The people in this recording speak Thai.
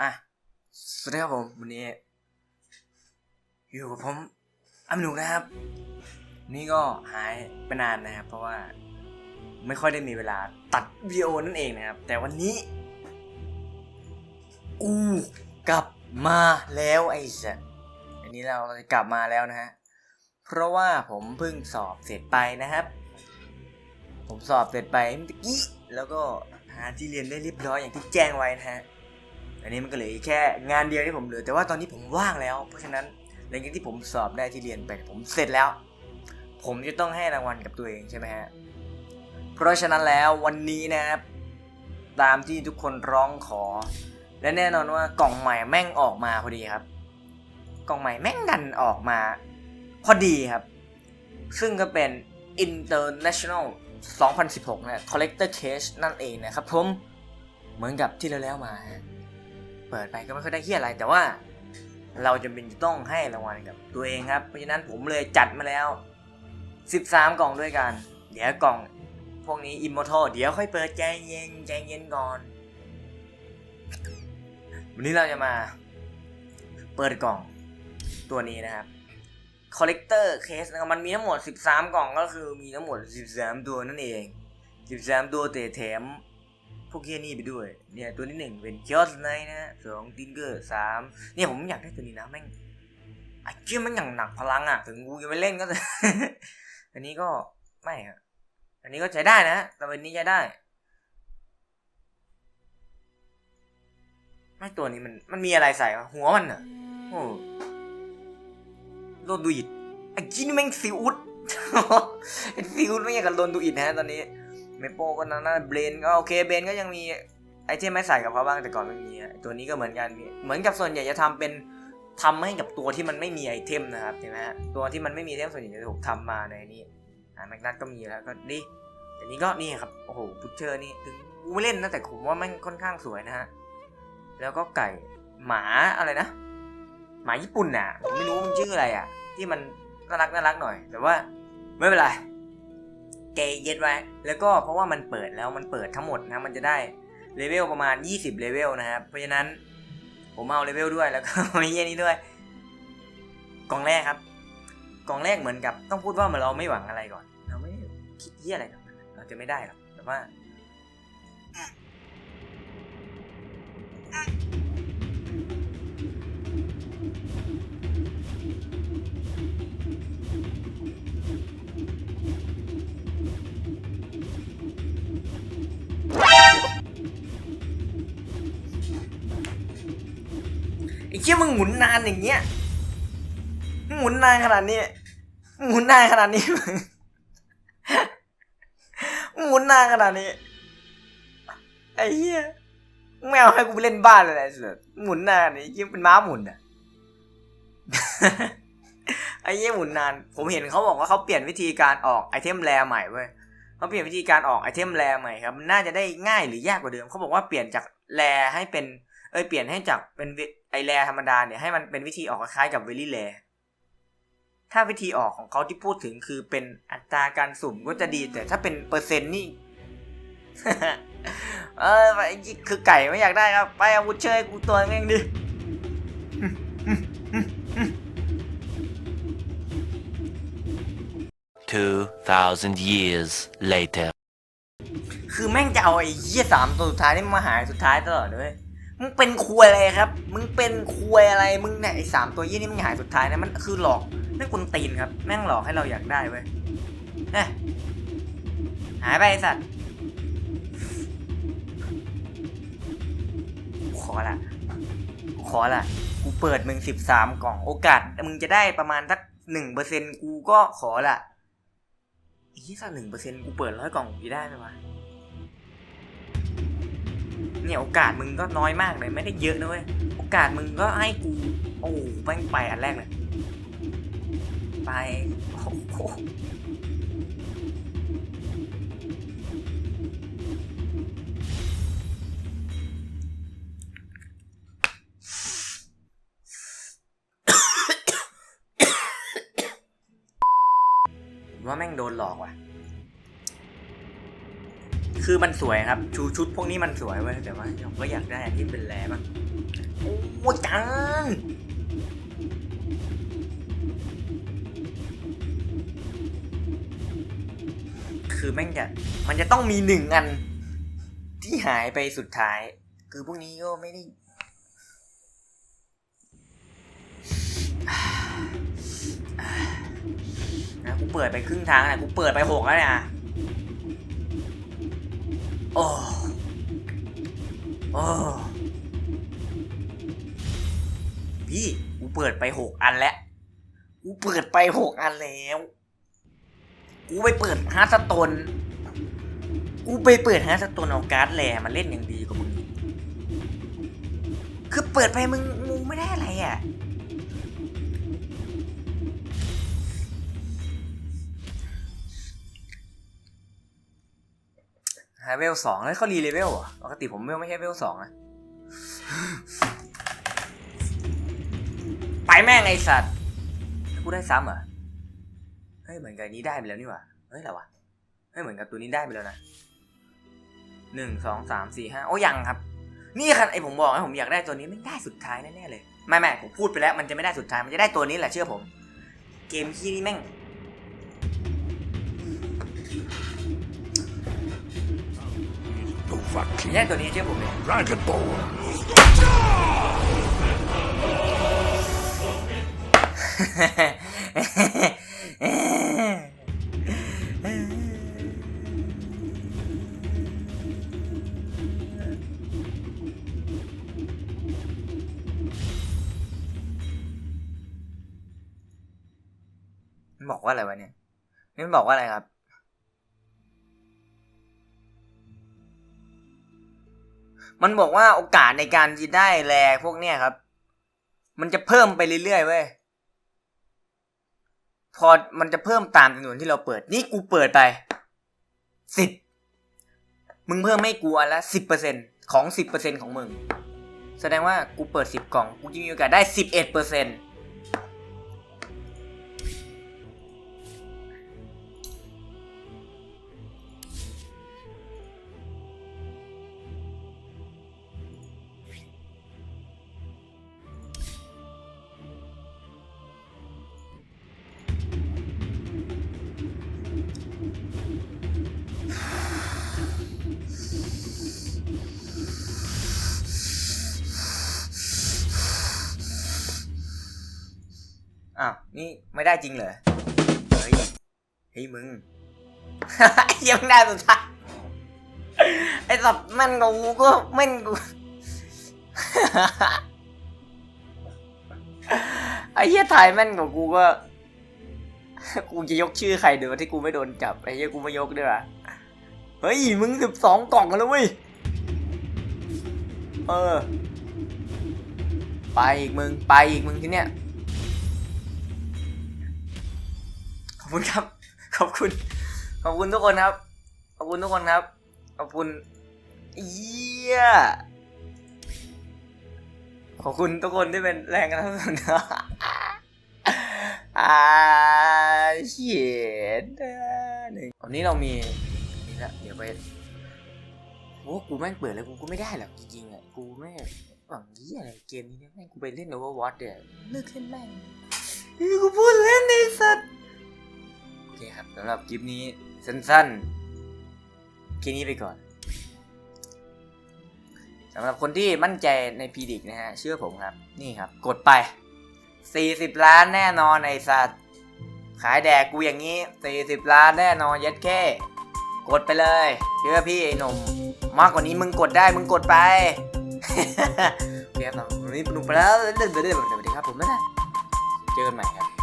อะ สวัสดีครับผม วันนี้ อยู่กับผมอามินุกนะครับ นี่ก็หายไปนานนะครับ เพราะว่าไม่ค่อยได้มีเวลาตัดวิดีโอนั่นเองนะครับ แต่วันนี้ กูกลับมาแล้วไอ้สัสอันนี้เราจะกลับมาแล้วนะฮะ เพราะว่าผมเพิ่งสอบเสร็จไปนะครับ ผมสอบเสร็จไปเมื่อกี้ แล้วก็หาที่เรียนได้เรียบร้อยอย่างที่แจ้งไว้นะฮะ อันนี้มันก็เหลืออีกแค่งานเดียวที่ผมเหลือ แต่ว่าตอนนี้ผมว่างแล้ว เพราะฉะนั้นหลังจากที่ผมสอบได้ที่เรียนไปผมเสร็จแล้ว ผมจะต้องให้รางวัลกับตัวเองใช่ไหมฮะ เพราะฉะนั้นแล้ววันนี้นะครับตามที่ทุกคนร้องขอ และแน่นอนว่ากล่องใหม่แม่งออกมาพอดีครับ กล่องใหม่แม่งดันออกมา พอดีครับ ซึ่งก็เป็น International 2016นะ Collector Case นั่นเองนะครับผม เหมือนกับที่เราแล้วมาฮะ ปิดไปก็ไม่ค่อยได้เฮียอะไร แต่ว่าเราจำเป็นจะต้องให้รางวัลกับตัวเองครับ เพราะฉะนั้นผมเลยจัดมาแล้ว 13 กล่องด้วยกัน เดี๋ยวกล่องพวกนี้ Immortal เดี๋ยวค่อยเปิดใจเย็นใจเย็นก่อน วันนี้เราจะมา เปิดกล่องตัวนี้นะครับ Collector Case นะครับมันมีทั้งหมด 13 กล่องก็คือมีทั้งหมด 13 ตัวนั่นเอง 13 ตัวแต่แถม วกเฮียนี่ไปด้วย เนี่ยตัวที่หนึ่งเป็นเคียสไนนะสองติงเกอร์สามเนี่ยผมอยากได้ตัวนี้นะแม่งไอ้เกียมันอย่างหนักพลังอะ ถึงกูจะไม่เล่นก็อันนี้ก็ไม่ครับอันนี้ก็ใช้ได้นะแต่วันนี้ใช้ได้ ไม่ตัวนี้มันมันมีอะไรใส่วะหัวมันอะโอ้โดดูอิดไอ้กี้นี่แม่งซิวอุดไอ้ซิวอุดไม่อยากกับโดดูอิดนะฮะตอนนี้ เมโปก็นั่นนะเบรนก็โอเคเบรนก็ยังมีไอเทมไม่ใส่กับเขาบ้างแต่ก่อนไม่มีตัวนี้ก็เหมือนกันเหมือนกับส่วนใหญ่จะทำเป็นทำให้กับตัวที่มันไม่มีไอเทมนะครับเห็นไหมฮะตัวที่มันไม่มีไอเทมส่วนใหญ่จะถูกทำมาในนี้อ่าแมกนัตก็มีแล้วก็ดีแต่นี้ก็นี่ครับโอ้โหบุชเชอร์นี่ถึงกูไม่เล่นนะแต่ผมว่ามันค่อนข้างสวยนะฮะแล้วก็ไก่หมาอะไรนะ หมาญี่ปุ่นน่ะผมไม่รู้มันชื่ออะไรอะ ที่มันน่ารักน่ารักหน่อย แต่ว่าไม่เป็นไร เกย์เย็ดไว้ แล้วก็เพราะว่ามันเปิดแล้วมันเปิดทั้งหมดนะมันจะได้เลเวลประมาณ 20 เลเวลนะครับ เพราะฉะนั้นผมเอาเลเวลด้วยแล้วก็มีเยี่ยนี้ด้วย กล่องแรกครับ กล่องแรกเหมือนกับต้องพูดว่าเราไม่หวังอะไรก่อน เราไม่คิดเยี่ยอะไรกับมันเราจะไม่ได้หรอกแต่ว่า เชี่ยมึงหมุนนานอย่างเงี้ยหมุนนานขนาดนี้หมุนนานขนาดนี้หมุนนานขนาดนี้ไอ้เหี้ยมึงไม่เอาให้กูไปเล่นบ้านเลยนะสุดหมุนนานไอ้เหี้ยเป็นม้าหมุนอะไอ้เหี้ยหมุนนาน ผมเห็นเขาบอกว่าเขาเปลี่ยนวิธีการออกไอเทมแรใหม่เว้ยเขาเปลี่ยนวิธีการออกไอเทมแรใหม่ครับมันน่าจะได้ง่ายหรือยากกว่าเดิมเขาบอกว่าเปลี่ยนจากแรให้เป็น เอ้ยเปลี่ยนให้จากเป็นวิไอแรธรรมดาเนี่ยให้มันเป็นวิธีออกคล้ายๆกับเวลี่แรถ้าวิธีออกของเขาที่พูดถึงคือเป็นอัตราการสุ่มก็จะดี แต่ถ้าเป็นเปอร์เซ็นต์นี่ เออไอ้นี่คือไก่ไม่อยากได้ครับ ไปเอาวุธเชยกูตัวเองดิ2,000 years later. คือแม่งจะเอาไอ้เหี้ยสามตัวสุดท้ายนี่มาหายสุดท้ายตลอดเลย มึงเป็นควยอะไรครับ มึงเป็นควยอะไร มึงเนี่ยไอ้สามตัวเหี้นี่มึงหายสุดท้ายนะมันคือหลอกแม่งกุนตีนครับ แม่งหลอกให้เราอยากได้เว้ยเฮ้ยหายไปไอ้สัตว์ขอละขอละกูเปิดมึงสิบสามกล่องโอกาส มึงจะได้ประมาณสักหนึ่งเปอร์เซ็นกูก็ขอละอีสักหนึ่งเปอร์เซ็นกูเปิดร้อยกล่องกูจะได้ไหมวะ เนี่ยโอกาสมึงก็น้อยมากเลยไม่ได้เยอะนะเว้ยโอกาสมึงก็ให้กู โอ้แม่งไปอันแรกเลยไปโอ้โหว่าแม่งโดนหลอกว่ะ คือมันสวยครับ ชูชุดพวกนี้มันสวยเว้ยแต่ว่าผมก็อยากได้อันที่เป็นแร่บ้างโอ้จังคือแม่งจะมันจะต้องมีหนึ่งอัน ที่หายไปสุดท้าย คือพวกนี้ก็ไม่ได้นะกูเปิดไปครึ่งทางนะกูเปิดไปหกแล้วเนี่ย โอ้โอ้พี่กูเปิดไปหกอันแล้วกูเปิดไปหกอันแล้ว กูไปเปิดฮาร์สโตนกูไปเปิดฮาร์สโตนเอาการ์ดแลมาเล่นอย่างดีกว่ามึงคือเปิดไปมึงมึงไม่ได้อะไรอะ ฮเวลสองแล้วเขารีเลเวลอะปกติผมเวลไม่ใช่เวลสองอะไปแม่งไอสัตว์กูได้ซ้ำเหรอเฮ้ยเหมือนกับนนี้ได้ไปแล้วนี่หว่าเฮ้ยอะไรวะเฮ้ยเหมือนกับตัวนี้ได้ไปแล้วนะหนึ่งสองสามสี่ห้าโอ้ยังครับ นี่ครับไอผมบอกให้ผมอยากได้ตัวนี้ไม่ได้สุดท้ายแน่ๆเลยไม่ไม่ผมพูดไปแล้วมันจะไม่ได้สุดท้ายมันจะได้ตัวนี้แหละเชื่อผม เกมที่นี่แม่ง ไม่ใช่ตัวนี้เชื่อผมเลย Dragon Ball. มันบอกว่าอะไรวะเนี่ยนี่มันบอกว่าอะไรครับ มันบอกว่าโอกาสในการจะได้แรพวกเนี้ยครับ มันจะเพิ่มไปเรื่อยๆเว้ยพอมันจะเพิ่มตามจำนวนที่เราเปิด นี่กูเปิดไปสิบมึงเพิ่มไม่กลัวละสิบเปอร์เซ็นของสิบเปอร์เซ็นของมึง แสดงว่ากูเปิดสิบกล่อง กูจะมีโอกาสได้สิบเอ็ดเปอร์เซ็นต์ อ้าว นี่ไม่ได้จริงเหรอ เฮ้ย เฮ้ยมึง ยังได้สุดท้ายไอ้สับแม่นกับกูก็แม่นกู ไอ้เหี้ยถ่ายแม่นกับกูก็ กูจะยกชื่อใครเดี๋ยวที่กูไม่โดนจับไอ้เหี้ยกูไม่ยกด้วยวะเฮ้ยมึงสิบสองกล่องกันแล้วเว้ย เออ ไปอีกมึง ไปอีกมึงที่เนี้ย คุณครับ ขอบคุณ ขอบคุณทุกคนครับ ขอบคุณทุกคนครับ ขอบคุณเยี่ยขอบคุณทุกคนที่เป็นแรงกันทั้งสนอาเฉียดหนึ่งวันนี้เรามีนี่ละเดี๋ยวไปโอ้กูแม่งเปิดเลยกูกูไม่ได้หรอกจริงๆอะกูแม่หวังยี่อะไรเกมนี้เนี่ยแม่งกูไปเล่น Overwatch เดี๋ยวเลิกเล่นแม่งกูพูดเล่นไอ้สัตว์ คครับสำหรับคลิปนี้สั้นๆแค่นี้ไปก่อนสำหรับคนที่มั่นใจในพีดิกนะฮะ เชื่อผมครับ นี่ครับ กดไป 40 ล้านแน่นอนไอสัตว์ ขายแดกกูอย่างนี้ 40 ล้านแน่นอนยัดแค่ กดไปเลยเชื่อพี่ไอ้หนุ่มมากกว่านี้มึงกดได้มึงกดไปโอเคครับวันนี้ปนุไปแล้วเดินไปเรื่อยๆสวัสดีครับผมไม่ได้เจอกันใหม่ครับ